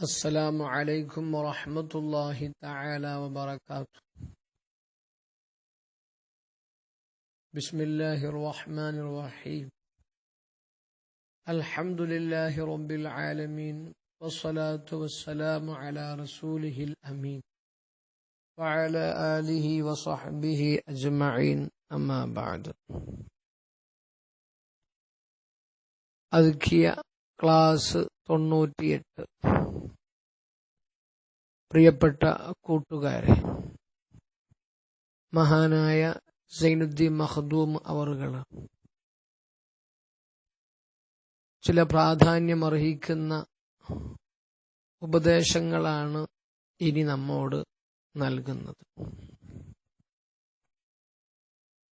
السلام عليكم ورحمة الله تعالى وبركاته. بسم الله الرحمن الرحيم. الحمد لله رب العالمين والصلاة والسلام على رسوله الأمين وعلى آله وصحبه أجمعين. أما بعد أذكياء class തൊണ്ണൂറ്റിയെട്ട് പ്രിയപ്പെട്ട കൂട്ടുകാരെ മഹാനായ സൈനുദ്ദീൻ മഖദൂം അവറുകൾ ചില പ്രാധാന്യമർഹിക്കുന്ന ഉപദേശങ്ങളാണ് ഇനി നമ്മോട് നൽകുന്നത്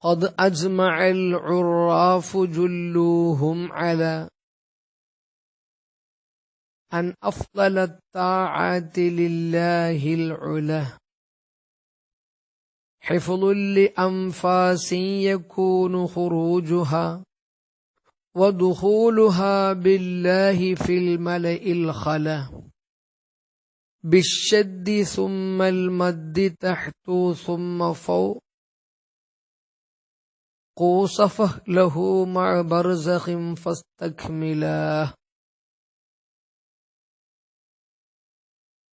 قد أجمع العراف جلوهم على أن أفضل الطاعات لله العلا. حفظ لأنفاس يكون خروجها ودخولها بالله في الملأ الخلا. بالشد ثم المد تحت ثم فوق. قوصفه له مع برزخ فاستكملاه.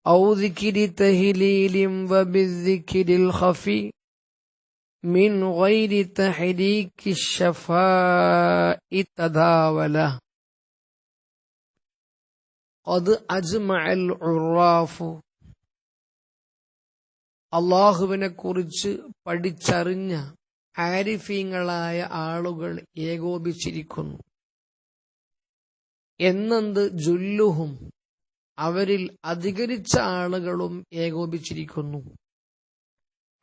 أو ذكر تهليل وبالذكر الخفي من غير تحريك الشفاء تداوله قد أجمع العراف അള്ളാഹുവിനെ കുറിച്ച് പഠിച്ചറിഞ്ഞ ആരിഫീങ്ങളായ ആളുകൾ ഏകോപിച്ചിരിക്കുന്നു എന്നെന്ത് ജുല്ലുഹും അവരിൽ അധികരിച്ച ആളുകളും ഏകോപിച്ചിരിക്കുന്നു.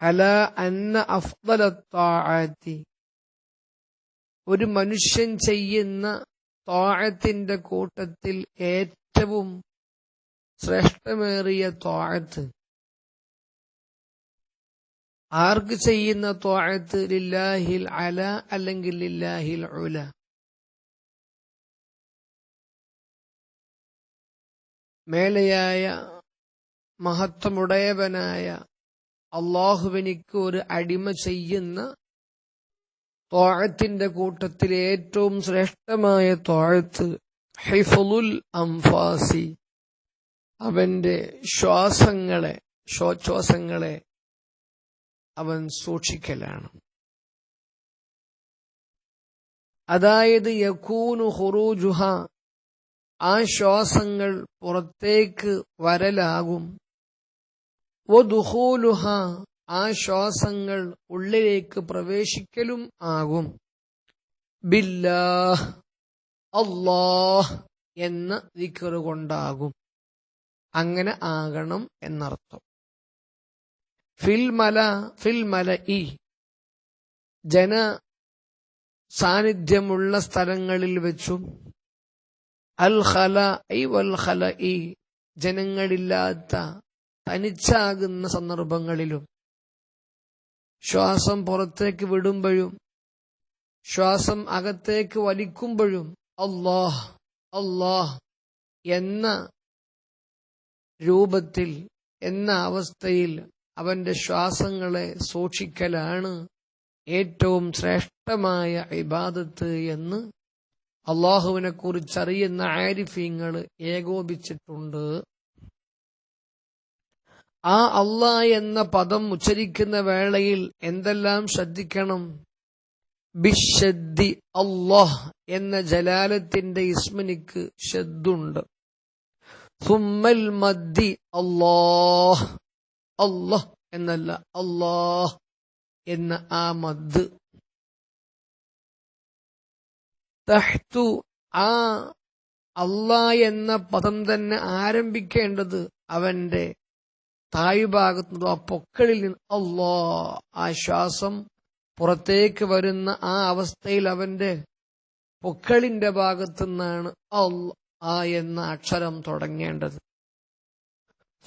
അല അന്ന അഫ്ദലത്താഴത്തി ഒരു മനുഷ്യൻ ചെയ്യുന്ന താഴത്തിന്റെ കൂട്ടത്തിൽ ഏറ്റവും ശ്രേഷ്ഠമേറിയ താഴത്ത് ആർക്ക് ചെയ്യുന്ന താഴത്ത് ലില്ലാഹിൽ അല അല്ലെങ്കിൽ ലില്ലാഹിൽ ഉല. മേലെയായ മഹത്വമുടയവനായ അള്ളാഹുവിനിക്ക് ഒരു അടിമ ചെയ്യുന്ന തോഴത്തിന്റെ കൂട്ടത്തിൽ ഏറ്റവും ശ്രേഷ്ഠമായ തോഴത്ത് ഹൈഫുൽ അംഫാസി. അവന്റെ ശ്വാസങ്ങളെ ശ്വാസങ്ങളെ അവൻ സൂക്ഷിക്കലാണ്. അതായത് യക്കൂനു ഹുറൂജുഹ ആ ശ്വാസങ്ങൾ പുറത്തേക്ക് വരലാകും. ഒഹൂലുഹ ആ ശ്വാസങ്ങൾ ഉള്ളിലേക്ക് പ്രവേശിക്കലും ആകും. ബില്ലാഹ് അല്ലാഹ് എന്ന ദിക്കറ് കൊണ്ടാകും. അങ്ങനെ ആകണം എന്നർത്ഥം. ഫിൽമല ഫിൽമല ഇ ജന സാന്നിധ്യമുള്ള സ്ഥലങ്ങളിൽ വെച്ചും അൽ ഖല ജനങ്ങളില്ലാത്ത തനിച്ചാകുന്ന സന്ദർഭങ്ങളിലും ശ്വാസം പുറത്തേക്ക് വിടുമ്പോഴും ശ്വാസം അകത്തേക്ക് വലിക്കുമ്പോഴും അല്ലാഹ് അല്ലാഹ് എന്ന രൂപത്തിൽ എന്ന അവസ്ഥയിൽ അവന്റെ ശ്വാസങ്ങളെ സൂക്ഷിക്കലാണ് ഏറ്റവും ശ്രേഷ്ഠമായ ഇബാദത്ത് എന്ന് അള്ളാഹുവിനെ കുറിച്ചറിയുന്ന ആരിഫീങ്ങൾ ഏകോപിച്ചിട്ടുണ്ട്. ആ അള്ളാ എന്ന പദം ഉച്ചരിക്കുന്ന വേളയിൽ എന്തെല്ലാം ശ്രദ്ധിക്കണം? ബിഷദ്ദി അള്ളാഹ് എന്ന ജലാലത്തിന്റെ ഇസ്മനിക്ക് ഷദ്ദുണ്ട് സുമ്മൽ മദ്ദി അള്ളാഹ്. അള്ളാഹ് എന്നല്ല അള്ളാഹ് എന്ന ആ മദ്. തഹ്തു ആ അള്ളാ എന്ന പദം തന്നെ ആരംഭിക്കേണ്ടത് അവന്റെ താഴ്ഭാഗത്തു ആ പൊക്കളിൽ നിന്ന്. അല്ലോ ആ ശ്വാസം പുറത്തേക്ക് വരുന്ന ആ അവസ്ഥയിൽ അവന്റെ പൊക്കളിന്റെ ഭാഗത്തു നിന്നാണ് ആ എന്ന അക്ഷരം തുടങ്ങേണ്ടത്.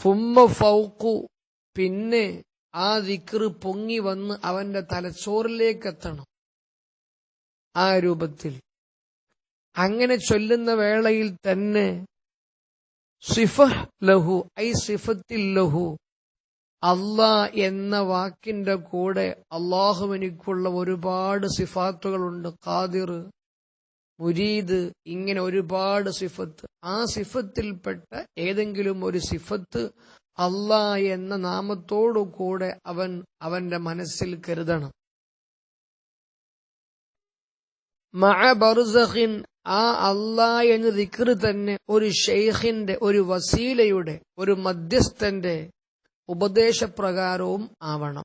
ഫുമ്മ ഫൗക്കു പിന്നെ ആ ദിക്റ് പൊങ്ങി വന്ന് അവന്റെ തലച്ചോറിലേക്ക് എത്തണം. ആ രൂപത്തിൽ അങ്ങനെ ചൊല്ലുന്ന വേളയിൽ തന്നെ സിഫ ലഹു ഐ സിഫത്തിൽ ലഹു. അള്ളാ എന്ന വാക്കിന്റെ കൂടെ അള്ളാഹുവിനിക്കുള്ള ഒരുപാട് സിഫാത്തുകളുണ്ട്. ഖാദിർ മുരീദ് ഇങ്ങനെ ഒരുപാട് സിഫത്ത്. ആ സിഫത്തിൽപ്പെട്ട ഏതെങ്കിലും ഒരു സിഫത്ത് അള്ളാ എന്ന നാമത്തോടു കൂടെ അവൻ അവന്റെ മനസ്സിൽ കരുതണം. മഅ ബർസഖിൻ ആ അള്ളാ എന്ന ദിക്ർ തന്നെ ഒരു ഷെയ്ഖിന്റെ ഒരു വസീലയുടെ ഒരു മധ്യസ്ഥന്റെ ഉപദേശപ്രകാരവും ആവണം.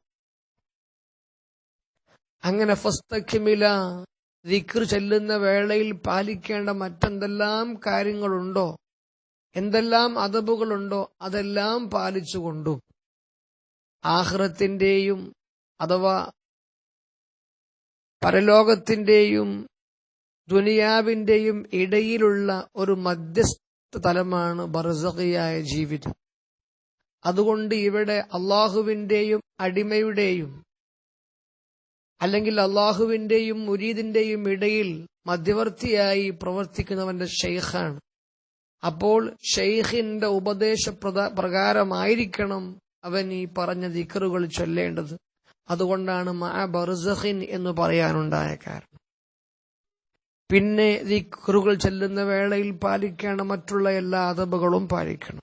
അങ്ങനെ ഫസ്തഖിമില ദിക്ർ ചെല്ലുന്ന വേളയിൽ പാലിക്കേണ്ട മറ്റെന്തെല്ലാം കാര്യങ്ങളുണ്ടോ എന്തെല്ലാം അതബുകളുണ്ടോ അതെല്ലാം പാലിച്ചുകൊണ്ടും ആഹ്റത്തിന്റെയും അഥവാ പരലോകത്തിന്റെയും ദുനിയാവിന്റെയും ഇടയിലുള്ള ഒരു മധ്യസ്ഥ തലമാണ് ബർസഖിയായ ജീവിതം. അതുകൊണ്ട് ഇവിടെ അള്ളാഹുവിന്റെയും അടിമയുടെയും അല്ലെങ്കിൽ അള്ളാഹുവിന്റെയും മുരീദിന്റെയും ഇടയിൽ മധ്യവർത്തിയായി പ്രവർത്തിക്കുന്നവന്റെ ഷെയ്ഖാണ് അപ്പോൾ ഷെയ്ഖിന്റെ ഉപദേശ പ്രകാരമായിരിക്കണം അവൻ ഈ പറഞ്ഞ ദിക്കറുകൾ ചൊല്ലേണ്ടത്. അതുകൊണ്ടാണ് മഅ ബർസഖിൻ എന്ന് പറയാനുണ്ടായ കാരണം. പിന്നെ ദിക്കറുകൾ ചെല്ലുന്ന വേളയിൽ പാലിക്കണം മറ്റുള്ള എല്ലാ അതബുകളും പാലിക്കണം.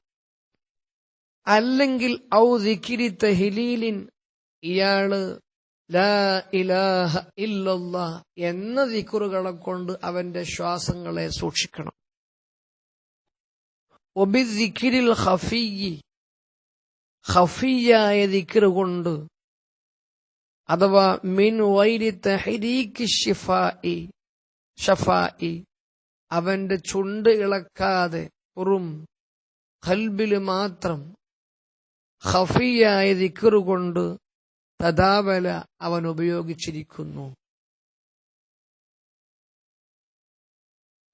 അല്ലെങ്കിൽ ഔ ദിക്കിരി തഹിലീലിൻ ഇയാൾ ലാ ഇലാഹ എന്ന ദിക്കുറുകളെ കൊണ്ട് അവന്റെ ശ്വാസങ്ങളെ സൂക്ഷിക്കണം. ഒബിദിക്കിരിൽ ഹഫിയി ഹഫിയായ ദിക്കറ് കൊണ്ട് അഥവാ മിൻ വൈരി തഹരീക്ക് ഷിഫായി ഷഫായി അവന്റെ ചുണ്ട് ഇളക്കാതെ വെറും ഖൽബിൽ മാത്രം ഹഫിയായ ദിക്കറുകൊണ്ട് തദാവല അവൻ ഉപയോഗിച്ചിരിക്കുന്നു.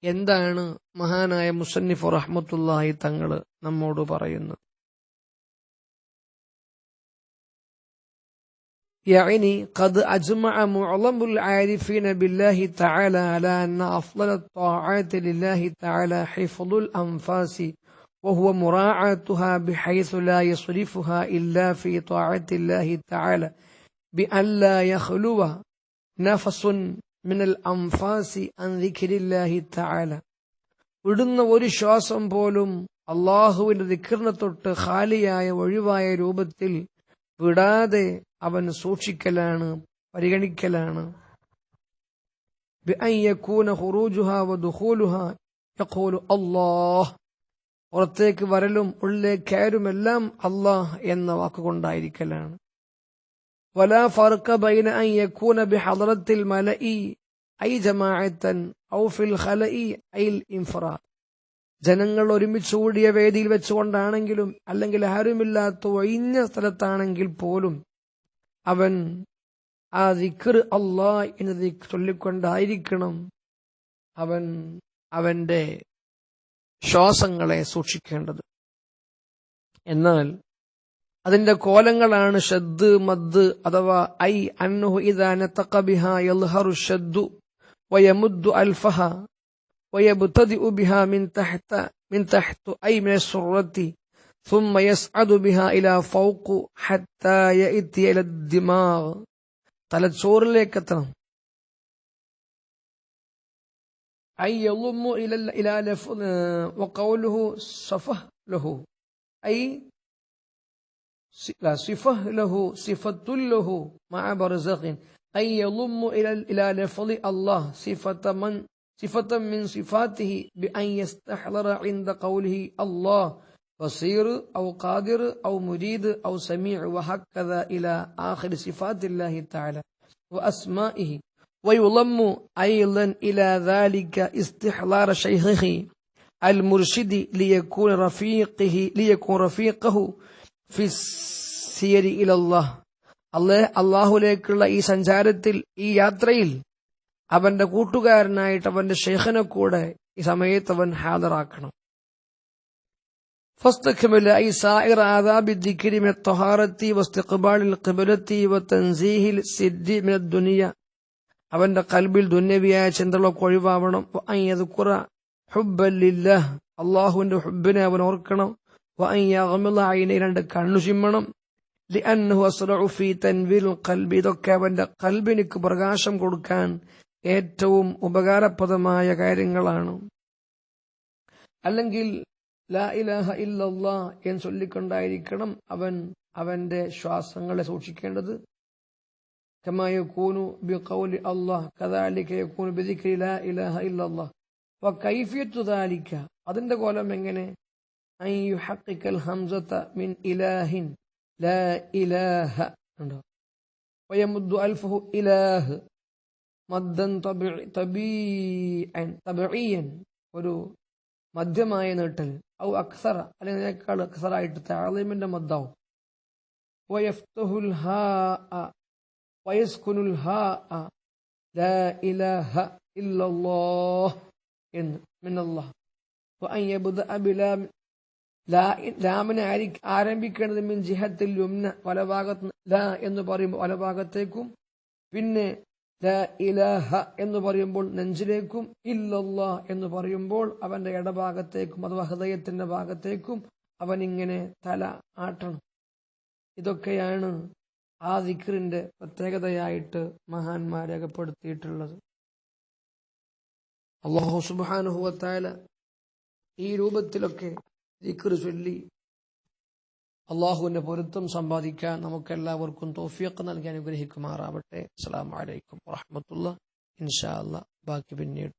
എന്താണ് മഹാനായ മുസന്നിഫ് റഹ്മത്തുല്ലാഹി തങ്ങൾ നമ്മോട് പറയുന്നത്? يعني قد أجمع معظم العارفين بالله تعالى على أن أفضل الطاعات لله تعالى حفظ الأنفاس وهو مراعاتها بحيث لا يصرفها إلا في طاعة الله تعالى بأن لا يخلو نفس من الأنفاس عن ذكر الله تعالى വിടുന്ന ഒരു ശ്വാസം പോലും അള്ളാഹുവിന്റെ ദിക്കറിനെ തൊട്ട് ഖാലിയായ ഒഴിവായ രൂപത്തിൽ വിടാതെ അവൻ സൂക്ഷിക്കലാണ് പരിഗണിക്കലാണ് അള്ളാഹ് പുറത്തേക്ക് വരലും ഉള്ളിലേക്ക് കയറുമെല്ലാം അള്ളാഹ് എന്ന വാക്കുകൊണ്ടായിരിക്കലാണ് ولا فرق بين أن يكون بحضرة الملأ أي جماعة أو في الخلأ أي الانفراد ജനങ്ങൾ ഒരുമിച്ച് കൂടിയ വേദിയിൽ വെച്ചുകൊണ്ടാണെങ്കിലും അല്ലെങ്കിൽ ആരുമില്ലാത്ത ഒഴിഞ്ഞ സ്ഥലത്താണെങ്കിൽ പോലും അവൻ ആ ദിക്കർ അള്ളാ എന്ന് ചൊല്ലിക്കൊണ്ടായിരിക്കണം അവൻ അവന്റെ ശ്വാസങ്ങളെ സൂക്ഷിക്കേണ്ടത്. എന്നാൽ അതിന്റെ കോലങ്ങളാണ് ഷദ് മദ് അഥവാ ഐ അന്നുഹു ഇദാന തക്കബിഹ യൽഹറു ഷദ്ദു വയമുദ്ദു അൽഫഹ. ويبتدئ بها من تحت من تحت أي من السرة ثم يصعد بها إلى فوق حتى يأتي إلى الدماغ തലച്ചോറിലേക്ക് എത്തണം أي يضم إلى إلى لفظ وقوله صفه له أي لا صفه له صفة له مع برزخ أي يضم إلى إلى لفظ الله صفة من صفة من صفاته بأن يستحضر عند قوله الله بصير أو قادر أو مريد أو سميع وهكذا إلى آخر صفات الله تعالى وأسمائه ويضم أيضا إلى ذلك استحضار شيخه المرشد ليكون رفيقه ليكون رفيقه في السير إلى الله الله الله ലേക്കുള്ള ഈ സഞ്ചാരത്തിൽ ഈ യാത്രയിൽ അവന്റെ കൂട്ടുകാരനായിട്ട് അവന്റെ ഷെയ്ഖിനെ കൂടെ ഈ സമയത്ത് അവൻ ഹാജറാക്കണം فاستكمل أي سائر آداب الذكر من الطهارة واستقبال القبلة وتنزيه السد من الدنيا അവന്റെ കൽബിൽ ദുന്യവിയായ ചിന്തകളൊക്കെ ഒഴിവാവണം അയ്യതുക്കുറ ഹുബല്ലില്ല അള്ളാഹുവിന്റെ ഹുബിനെ അവൻ ഓർക്കണം വഅയ്യഗ്മിള രണ്ട് കണ്ണു ചിമ്മണം ലിഅന്നഹു അസ്റഉ ഫീ തൻവീൽ ഖൽബി ഇതൊക്കെ അവന്റെ കൽബിനിക്ക് പ്രകാശം കൊടുക്കാൻ ഏറ്റവും ഉപകാരപ്രദമായ കാര്യങ്ങളാണ് അല്ലെങ്കിൽ ലാ ഇലാഹ ഇല്ലല്ലാ എന്ന് ചൊല്ലിക്കൊണ്ടായിരിക്കണം അവൻ അവന്റെ ശ്വാസങ്ങളെ സൂക്ഷിക്കേണ്ടത് كما يكون بقول الله كذلك يكون بذكر لا إله إلا الله وكيفية ذلك അതിന്റെ കോലം എങ്ങനെ أن يحقق الهمزة من إله لا إله ഉണ്ടോ ويمد ألفه إله മദ്ദൻ തബീയൻ ഒരു മദ്യമായ നീട്ടൽ. ഔ അക്സറ അല്ലെങ്കിൽ അതിനേക്കാൾ അക്സറായിട്ട് താളീമിന്റെ മദ്ദാവും. ആരംഭിക്കേണ്ടത് മിൻ ജിഹത്തിൽ എന്ന് പറയുമ്പോൾ വലഭാഗത്തേക്കും പിന്നെ ഇലാഹ എന്ന് പറയുമ്പോൾ നെഞ്ചിലേക്കും ഇല്ലല്ലാ എന്ന് പറയുമ്പോൾ അവന്റെ ഇടഭാഗത്തേക്കും അഥവാ ഹൃദയത്തിന്റെ ഭാഗത്തേക്കും അവൻ ഇങ്ങനെ തല ആട്ടണം. ഇതൊക്കെയാണ് ആ ദിക്റിന്റെ പ്രത്യേകതയായിട്ട് മഹാന്മാർ രേഖപ്പെടുത്തിയിട്ടുള്ളത്. അള്ളാഹു സുബാനുഹുവത്തായ ഈ രൂപത്തിലൊക്കെ ദിക്ർ ചൊല്ലി അള്ളാഹുവിന്റെ പൊരുത്തം സമ്പാദിക്കാൻ നമുക്കെല്ലാവർക്കും തോഫിയൊക്കെ നൽകി അനുഗ്രഹിക്കുമാറാവട്ടെ. അസ്സാം വലൈക്കും വാഹമത്തുള്ള ഇൻഷാ അല്ല ബാക്കി പിന്നീട്